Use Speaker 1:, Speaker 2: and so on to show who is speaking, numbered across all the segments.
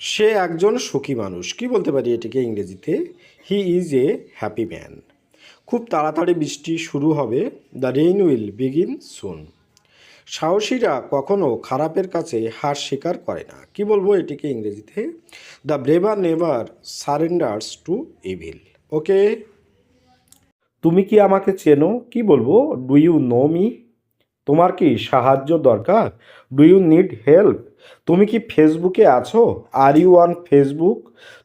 Speaker 1: সে একজন সুখী মানুষ। কি বলতে পারি এটিকে ইংরেজিতে? He is a happy man খুব তাড়াতাড়ি বৃষ্টি শুরু হবে। The rain will begin soon সাহসীরা কখনো খারাপের কাছে হার স্বীকার করে না। কি বলব এটিকে ইংরেজিতে? The braver never surrenders to evil okay তুমি কি আমাকে চেনো? কি বলব? ডু ইউ নো মি তোমার কি সাহায্য দরকার? ডু ইউ নিড হেল্প তুমি কি ফেসবুকে আছো? আর ইউ অন ফেসবুক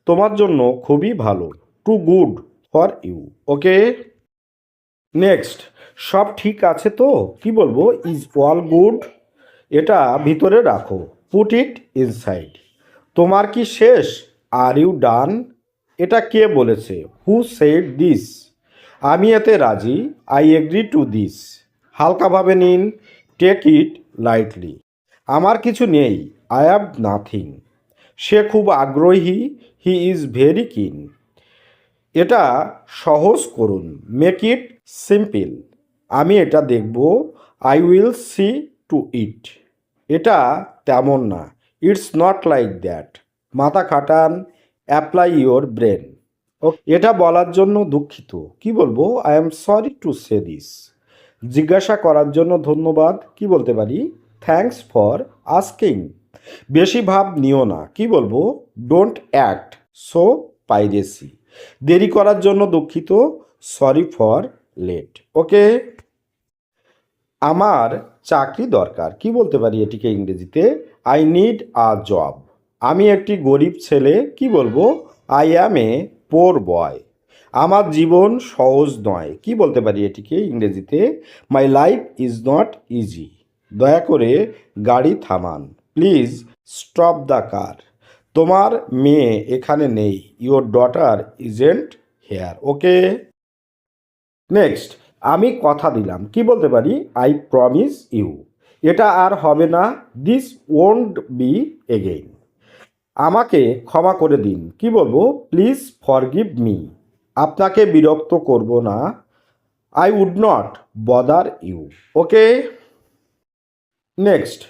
Speaker 1: তোমার জন্য খুবই ভালো। Too good for you okay next সব ঠিক আছে তো? কি বলব? ইজ অল গুড এটা ভিতরে রাখো। পুট ইট ইনসাইড তোমার কি শেষ? আর ইউ ডান এটা কে বলেছে? হু সেড দিস আমি এতে রাজি। আই এগ্রি টু দিস হালকাভাবে নিন। টেক ইট লাইটলি আমার কিছু নেই আই হ্যাভ নাথিং সে খুব আগ্রহী হি ইজ ভেরি কিন এটা সহজ করুন মেক ইট সিম্পল আমি এটা দেখব I will see to it এটা তেমন না ইটস নট লাইক দ্যাট মাথা খাটান অ্যাপ্লাই ইয়োর ব্রেন এটা বলার জন্য দুঃখিত। কি বলব I am sorry to say this জিজ্ঞাসা করার জন্য ধন্যবাদ, কি বলতে পারি? থ্যাঙ্কস ফর আস্কিং বেশি ভাব নিও না। কি বলব? ডোন্ট অ্যাক্ট সো পাইরেসি দেরি করার জন্য দুঃখিত। সরি ফর লেট ওকে আমার চাকরি দরকার। কি বলতে পারি এটিকে ইংরেজিতে? আই নিড আ জব আমি একটি গরিব ছেলে। কি বলব? আই অ্যাম এ পোর বয় আমার জীবন সহজ নয়। কি বলতে পারি এটিকে ইংরেজিতে? My life is not easy দয়া করে গাড়ি থামান। Please stop the car. তোমার মেয়ে এখানে নেই। Your daughter isn't here. Okay? Next, আমি কথা দিলাম। কি বলতে পারি? I promise you. এটা আর হবে না। This won't be again. আমাকে ক্ষমা করে দিন। কি বলব? Please forgive me. আপনাকে বিরক্ত করব না। I would not bother you. Okay? Next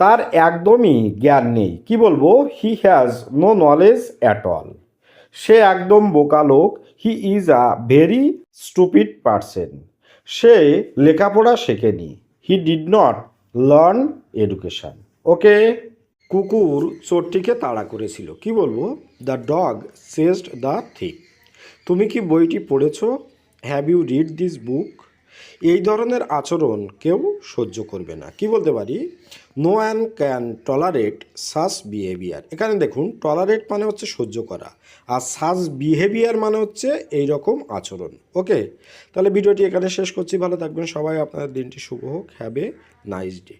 Speaker 1: তার একদমই জ্ঞান নেই। কি বলব? He has no knowledge at all সে একদম বোকা লোক। He is a very stupid person সে লেখাপড়া শেখেনি। He did not learn education okay কুকুর চোরটিকে তাড়া করেছিল। কি বলব? The dog chased the thief তুমি কি বইটি পড়েছো? Have you read this book এই ধরনের আচরণ কেউ সহ্য করবে না। কি বলতে পারি? No one can tolerate such behaviour এখানে দেখুন টলারেট মানে হচ্ছে সহ্য করা, আর সাস বিহেভিয়ার মানে হচ্ছে এই রকম আচরণ। ওকে? তাহলে ভিডিওটি এখানে শেষ করছি। ভালো থাকবেন সবাই। আপনাদের দিনটি শুভ হোক। Have a nice day